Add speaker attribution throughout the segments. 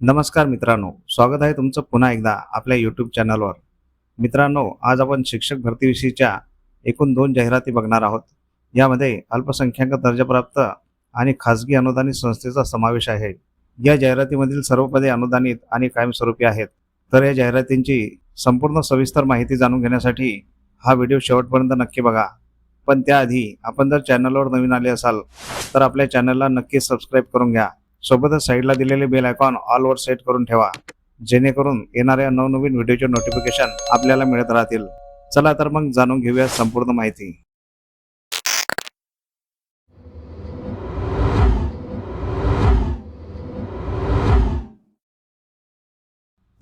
Speaker 1: नमस्कार मित्रांनो स्वागत आहे तुमचं पुन्हा एकदा आपल्या यूट्यूब चॅनलवर मित्रांनो आज आपण शिक्षक भरतीविषयीच्या एकूण दोन जाहिराती बघणार आहोत. यामध्ये अल्पसंख्याक दर्जाप्राप्त आणि खाजगी अनुदानित संस्थेचा समावेश आहे. या जाहिरातीमधील सर्व पदे अनुदानित आणि कायमस्वरूपी आहेत. तर या जाहिरातींची संपूर्ण सविस्तर माहिती जाणून घेण्यासाठी हा व्हिडिओ शेवटपर्यंत नक्की बघा. पण त्याआधी आपण जर चॅनलवर नवीन आले असाल तर आपल्या चॅनलला नक्की सबस्क्राईब करून घ्या. सोबतच साईडला दिलेले बेल आयकॉन ऑलवर सेट करून ठेवा जेणेकरून येणाऱ्या नवनवीन व्हिडिओचे नोटिफिकेशन आपल्याला मिळत राहतील. चला तर मग जाणून घेऊया संपूर्ण माहिती.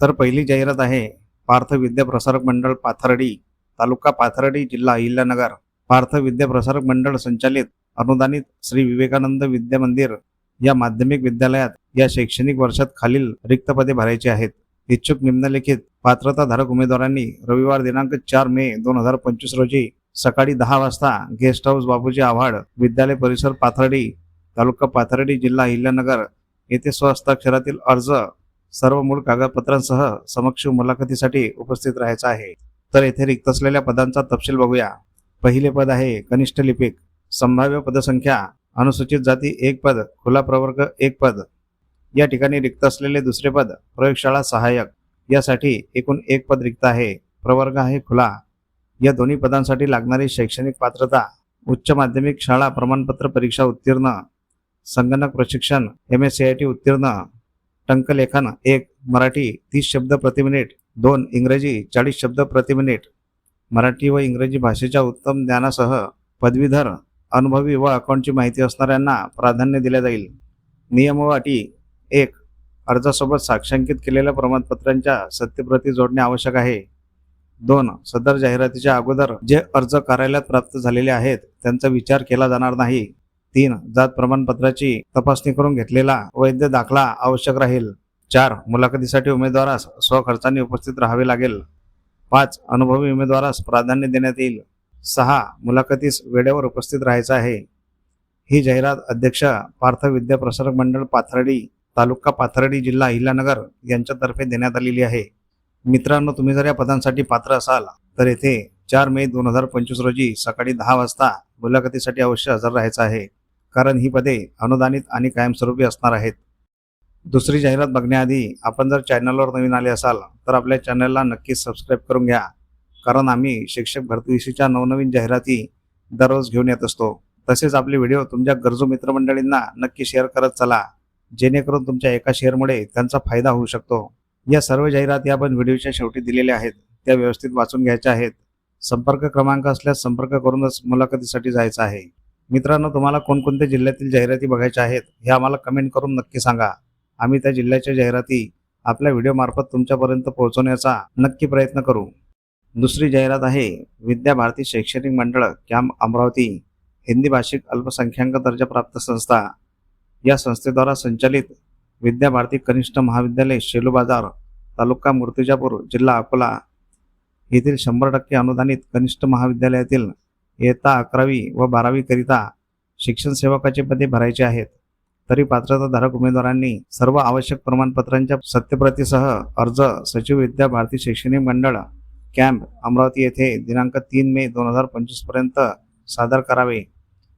Speaker 1: तर पहिली जाहिरात आहे पार्थ विद्या प्रसारक मंडळ पाथर्डी तालुका पाथर्डी जिल्हा अहिल्यानगर. पार्थ विद्या प्रसारक मंडळ संचालित अनुदानित श्री विवेकानंद विद्या मंदिर या माध्यमिक विद्यालयात या शैक्षणिक वर्षात खालील रिक्त पदे भरायची आहेत. इच्छुक निम्नलिखित पात्रताधारक उमेदवारांनी रविवार दिनांक चार मे दोन हजार पंचवीस रोजी सकाळी दहा वाजता गेस्ट हाऊस बाबूजी आव्हाड विद्यालय परिसर पाथर्डी तालुका पाथर्डी जिल्हा अहिल्यानगर येथे स्वहस्ताक्षरातील अर्ज सर्व मूळ कागदपत्रांसह समक्ष मुलाखतीसाठी उपस्थित राहायचा आहे. तर येथे रिक्त असलेल्या पदांचा तपशील बघूया. पहिले पद आहे कनिष्ठ लिपिक. संभाव्य पदसंख्या अनुसूचित जाती एक पद खुला प्रवर्ग एक पद. या ठिकाणी रिक्त असलेले दुसरे पद प्रयोगशाळा सहाय्यक यासाठी एकूण एक पद रिक्त आहे. प्रवर्ग आहे खुला. या दोन्ही पदांसाठी लागणारी शैक्षणिक पात्रता उच्च माध्यमिक शाळा प्रमाणपत्र परीक्षा उत्तीर्ण संगणक प्रशिक्षण M S C I T उत्तीर्ण टंकलेखन एक मराठी तीस शब्द प्रति मिनिट दोन इंग्रजी चाळीस शब्द प्रति मिनिट. मराठी व इंग्रजी भाषेच्या उत्तम ज्ञानासह पदवीधर अनुभवी व अकाउंटची माहिती असणाऱ्यांना प्राधान्य दिले जाईल. नियम व अटी. एक. अर्जासोबत साक्षांकित केलेल्या प्रमाणपत्रांच्या सत्यप्रती जोडणे आवश्यक आहे. दोन. सदर जाहिरातीच्या अगोदर जे अर्ज कार्यालयात प्राप्त झालेले आहेत त्यांचा विचार केला जाणार नाही. तीन. जात प्रमाणपत्राची तपासणी करून घेतलेला वैध दाखला आवश्यक राहील. चार. मुलाखतीसाठी उमेदवारास स्वखर्चाने उपस्थित राहावे लागेल. पाच. अनुभवी उमेदवारास प्राधान्य देण्यात येईल. सहा मुलाखतीस वेळेवर उपस्थित राहायचं आहे. ही जाहिरात अध्यक्ष पार्थ विद्याप्रसारक मंडळ पाथर्डी तालुका पाथर्डी जिल्हा अहिल्यानगर यांच्यातर्फे देण्यात आलेली आहे. मित्रांनो तुम्ही जर या पदांसाठी पात्र असाल तर येथे चार मे दोन हजार पंचवीस रोजी सकाळी दहा वाजता मुलाखतीसाठी अवश्य हजर राहायचं आहे कारण ही पदे अनुदानित आणि कायमस्वरूपी असणार आहेत. दुसरी जाहिरात बघण्याआधी आपण जर चॅनलवर नवीन आले असाल तर आपल्या चॅनलला नक्कीच सबस्क्राईब करून घ्या. कारण आम्ही शिक्षक भरतीविषयीच्या नवनवीन जाहिराती दररोज घेऊन येत असतो. तसेच आपले व्हिडिओ तुमच्या गरजू मित्रमंडळींना नक्की शेअर करत चला. जेणेकरून तुमच्या एका शेअरमुळे त्यांचा फायदा होऊ शकतो. या सर्व जाहिराती आपण व्हिडिओच्या शेवटी दिलेल्या आहेत. त्या व्यवस्थित वाचून घ्यायच्या आहेत. संपर्क क्रमांक असल्यास संपर्क करूनच मुलाखतीसाठी जायचं आहे. मित्रांनो तुम्हाला कोणकोणत्या जिल्ह्यातील जाहिराती बघायच्या आहेत हे आम्हाला कमेंट करून नक्की सांगा. आम्ही त्या जिल्ह्याच्या जाहिराती आपल्या व्हिडिओमार्फत तुमच्यापर्यंत पोहोचवण्याचा नक्की प्रयत्न करू. दुसरी जाहिरात आहे विद्या भारती शैक्षणिक मंडळ कॅम्प अमरावती हिंदी भाषिक अल्पसंख्याक दर्जाप्राप्त संस्था. या संस्थेद्वारा संचालित विद्या भारती कनिष्ठ महाविद्यालय शेलू बाजार तालुका मूर्तिजापूर जिल्हा अकोला. येथील शंभर टक्के अनुदानित कनिष्ठ महाविद्यालयातील इयत्ता अकरावी व बारावीकरिता शिक्षण सेवकाचे पदे भरायचे आहेत. तरी पात्रताधारक उमेदवारांनी सर्व आवश्यक प्रमाणपत्रांच्या सत्यप्रतीसह अर्ज सचिव विद्या भारती शैक्षणिक मंडळ कॅम्प अमरावती येथे दिनांक तीन मे दोन हजार पंचवीसपर्यंत सादर करावे.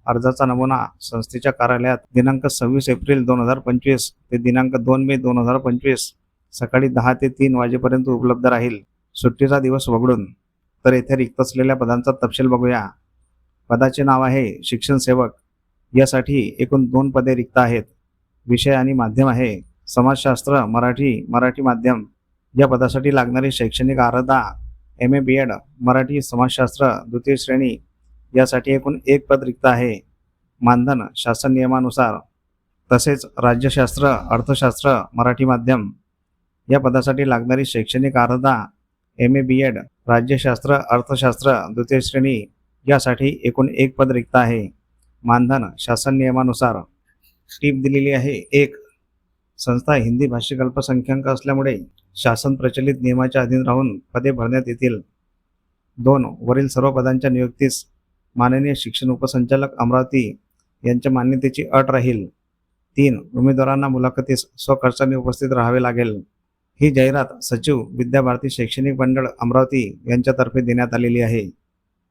Speaker 1: अर्जाचा नमुना संस्थेच्या कार्यालयात दिनांक सव्वीस एप्रिल दोन हजार पंचवीस ते दिनांक दोन मे दोन हजार पंचवीस सकाळी दहा ते तीन वाजेपर्यंत उपलब्ध राहील. सुट्टीचा दिवस वगळून. तर येथे रिक्त असलेल्या पदांचा तपशील बघूया. पदाचे नाव आहे शिक्षण सेवक. यासाठी एकूण दोन पदे रिक्त आहेत. विषय आणि माध्यम आहे. समाजशास्त्र मराठी मराठी माध्यम. या पदासाठी लागणारी शैक्षणिक अर्हता M A B Ed Marathi समाजशास्त्र द्वितीय श्रेणी यासाठी एकूण एक पद रिक्त आहे. मानधन शासन नियमानुसार तसेच राज्यशास्त्र अर्थशास्त्र मराठी माध्यम या पदासाठी लागणारी शैक्षणिक अर्हता एम ए बी एड राज्यशास्त्र अर्थशास्त्र द्वितीय श्रेणी यासाठी एकूण एक पद रिक्त आहे. मानधन शासन नियमानुसार टीप दिलेली आहे एक. संस्था हिंदी भाषिक अल्पसंख्याक असल्यामुळे शासन प्रचलित नियमाच्या अधीन राहून पदे भरण्यात येतील. दोन वरील सर्व पदांच्या नियुक्तीस माननीय शिक्षण उपसंचालक अमरावती यांच्या मान्यतेची अट राहील. तीन उमेदवारांना मुलाखतीस स्वखर्चाने उपस्थित राहावे लागेल. ही जाहिरात सचिव विद्याभारती शैक्षणिक मंडळ अमरावती यांच्यातर्फे देण्यात आलेली आहे.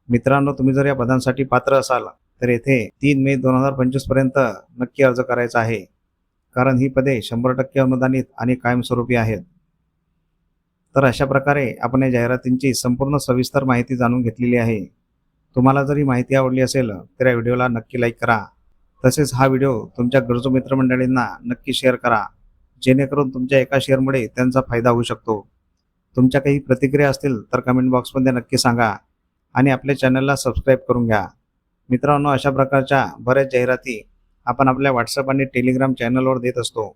Speaker 1: मित्रांनो तुम्ही जर या पदांसाठी पात्र असाल तर येथे तीन मे दोन हजार पंचवीसपर्यंत नक्की अर्ज करायचा आहे. कारण ही पदे शंभर टक्के अनुदानित आणि कायमस्वरूपी आहेत. तर अशा प्रकारे आपण या जाहिरातींची संपूर्ण सविस्तर माहिती जाणून घेतलेली आहे. तुम्हाला जर ही माहिती आवडली असेल तर या व्हिडिओला नक्की लाईक करा. तसेच हा व्हिडिओ तुमच्या गरजू मित्रमंडळींना नक्की शेअर करा. जेणेकरून तुमच्या एका शेअरमुळे त्यांचा फायदा होऊ शकतो. तुमच्या काही प्रतिक्रिया असतील तर कमेंट बॉक्समध्ये नक्की सांगा आणि आपल्या चॅनलला सबस्क्राईब करून घ्या. मित्रांनो अशा प्रकारच्या बऱ्याच जाहिराती आपण आपल्या व्हॉट्सअप आणि टेलिग्राम चॅनलवर देत असतो.